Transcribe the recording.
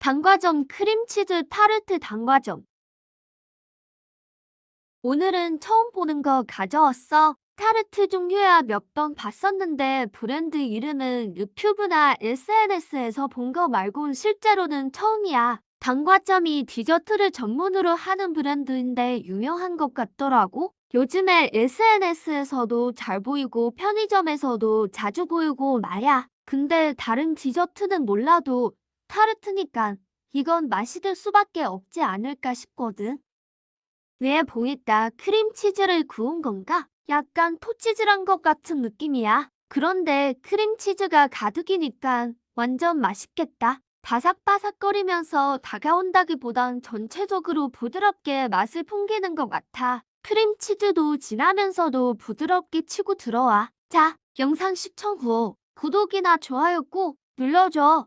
단과점 크림치즈 타르트 단과점. 오늘은 처음 보는 거 가져왔어. 타르트 종류야 몇 번 봤었는데 브랜드 이름은 유튜브나 SNS에서 본 거 말곤 실제로는 처음이야. 단과점이 디저트를 전문으로 하는 브랜드인데 유명한 것 같더라고. 요즘에 SNS에서도 잘 보이고 편의점에서도 자주 보이고 말야. 근데 다른 디저트는 몰라도 타르트니까 이건 맛있을 수밖에 없지 않을까 싶거든. 위에 보이다 크림치즈를 구운 건가? 약간 토치즈란 것 같은 느낌이야. 그런데 크림치즈가 가득이니까 완전 맛있겠다. 바삭바삭거리면서 다가온다기보단 전체적으로 부드럽게 맛을 풍기는 것 같아. 크림치즈도 진하면서도 부드럽게 치고 들어와. 자, 영상 시청 후 구독이나 좋아요 꼭 눌러줘.